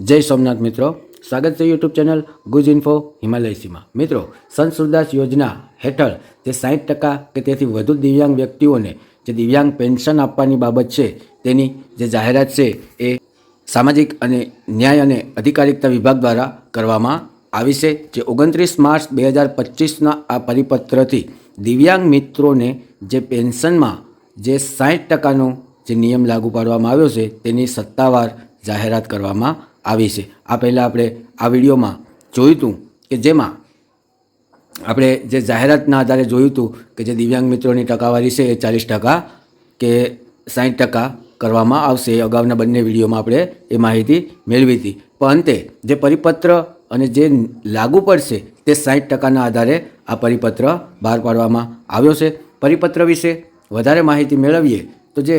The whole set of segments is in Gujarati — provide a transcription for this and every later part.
જય સોમનાથ મિત્રો. સ્વાગત છે યુટ્યુબ ચેનલ ગુજ ઇન્ફો હિમાલયસીમાં. મિત્રો, સંત સુરદાસ યોજના હેઠળ જે સાહીઠ ટકા કે તેથી વધુ દિવ્યાંગ વ્યક્તિઓને જે દિવ્યાંગ પેન્શન આપવાની બાબત છે, તેની જે જાહેરાત છે, એ સામાજિક અને ન્યાય અને અધિકારિકતા વિભાગ દ્વારા કરવામાં આવી છે, જે ઓગણત્રીસ માર્ચ બે હજાર પચીસના આ પરિપત્રથી દિવ્યાંગ મિત્રોને જે પેન્શનમાં જે સાહીઠ ટકાનો જે નિયમ લાગુ પાડવામાં આવ્યો છે, તેની સત્તાવાર જાહેરાત કરવામાં આવી છે. આ પહેલાં આપણે આ વિડીયોમાં જોયું હતું કે જેમાં આપણે જે જાહેરાતના આધારે જોયું હતું કે જે દિવ્યાંગ મિત્રોની ટકાવારી છે એ ચાલીસ ટકા કે સાઠ ટકા કરવામાં આવશે. અગાઉના બંને વિડીયોમાં આપણે એ માહિતી મેળવી હતી. પણ અંતે જે પરિપત્ર અને જે લાગુ પડશે તે સાઠ ટકાના આધારે આ પરિપત્ર બહાર પાડવામાં આવ્યો છે. પરિપત્ર વિશે વધારે માહિતી મેળવીએ તો જે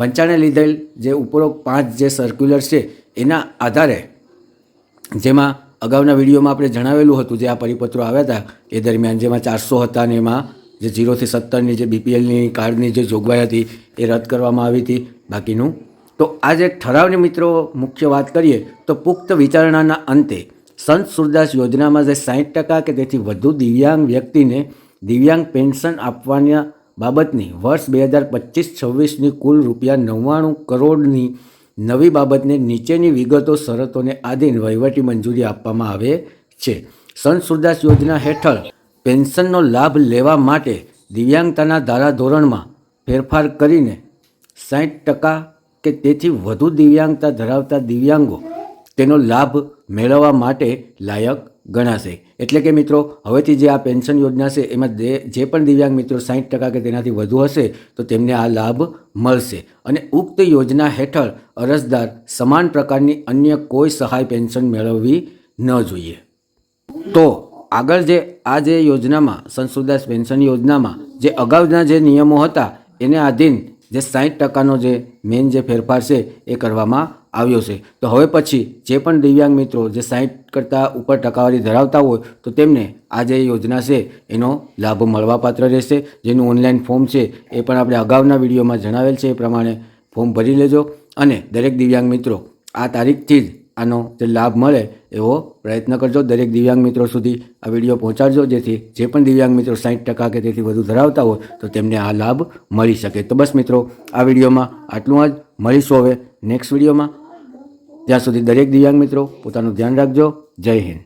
વંચાણે લીધેલ જે ઉપરોક્ત પાંચ જે સર્ક્યુલર છે એના આધારે જેમાં અગાઉના વિડીયોમાં આપણે જણાવેલું હતું જે આ પરિપત્રો આવ્યા હતા, એ દરમિયાન જેમાં ચારસો હતા અને એમાં જે જીરોથી સત્તરની જે બીપીએલની કાર્ડની જે જોગવાઈ હતી એ રદ કરવામાં આવી હતી બાકીનું. તો આ જે ઠરાવની મિત્રો મુખ્ય વાત કરીએ, તો પુખ્ત વિચારણાના અંતે સંત સુરદાસ યોજનામાં જે સાહીઠ ટકા કે તેથી વધુ દિવ્યાંગ વ્યક્તિને દિવ્યાંગ પેન્શન આપવાના બાબતની વર્ષ બે હજાર પચીસ છવ્વીસની કુલ રૂપિયા નવ્વાણું કરોડની નવી બાબતને નીચેની વિગતો શરતોને આધીન વહીવટી મંજૂરી આપવામાં આવે છે. સન સુરદાસ યોજના હેઠળ પેન્શનનો લાભ લેવા માટે દિવ્યાંગતાના ધારાધોરણમાં ફેરફાર કરીને સાહીઠ ટકા કે તેથી વધુ દિવ્યાંગતા ધરાવતા દિવ્યાંગો તેનો લાભ મેળવવા માટે લાયક ગણાશે. એટલે કે મિત્રો, હવેથી જે આ પેન્શન યોજના છે, એમાં જે પણ દિવ્યાંગ મિત્રો સાઠ ટકા કે તેનાથી વધુ હશે, તો તેમને આ લાભ મળશે. અને ઉક્ત યોજના હેઠળ અરજદાર સમાન પ્રકારની અન્ય કોઈ સહાય પેન્શન મેળવવી ન જોઈએ. તો આગળ જે આ જે યોજનામાં સંસુદાસ પેન્શન યોજનામાં જે અગાઉના જે નિયમો હતા, એને આધીન જે સાઠ ટકાનો જે મેઇન જે ફેરફાર છે, એ કરવામાં આવ્યો છે. તો હવે પછી જે પણ દિવ્યાંગ મિત્રો જે સાહીઠ કરતાં ઉપર ટકાવારી ધરાવતા હોય, તો તેમને આ જે યોજના છે, એનો લાભ મળવાપાત્ર રહેશે. જેનું ઓનલાઈન ફોર્મ છે, એ પણ આપણે અગાઉના વિડીયોમાં જણાવેલ છે, એ પ્રમાણે ફોર્મ ભરી લેજો. અને દરેક દિવ્યાંગ મિત્રો આ તારીખથી જ આનો જે લાભ મળે, એવો પ્રયત્ન કરજો. દરેક દિવ્યાંગ મિત્રો સુધી આ વીડિયો પહોંચાડજો, જેથી જે પણ દિવ્યાંગ મિત્રો સાઠ ટકા કે તેથી વધુ ધરાવતા હોય, તો તેમને આ લાભ મળી શકે. તો બસ મિત્રો, આ વિડીયોમાં આટલું જ. મળીશું હવે નેક્સ્ટ વિડીયોમાં. ત્યાં સુધી દરેક દિવ્યાંગ મિત્રો પોતાનું ધ્યાન રાખજો. જય હિન્દ.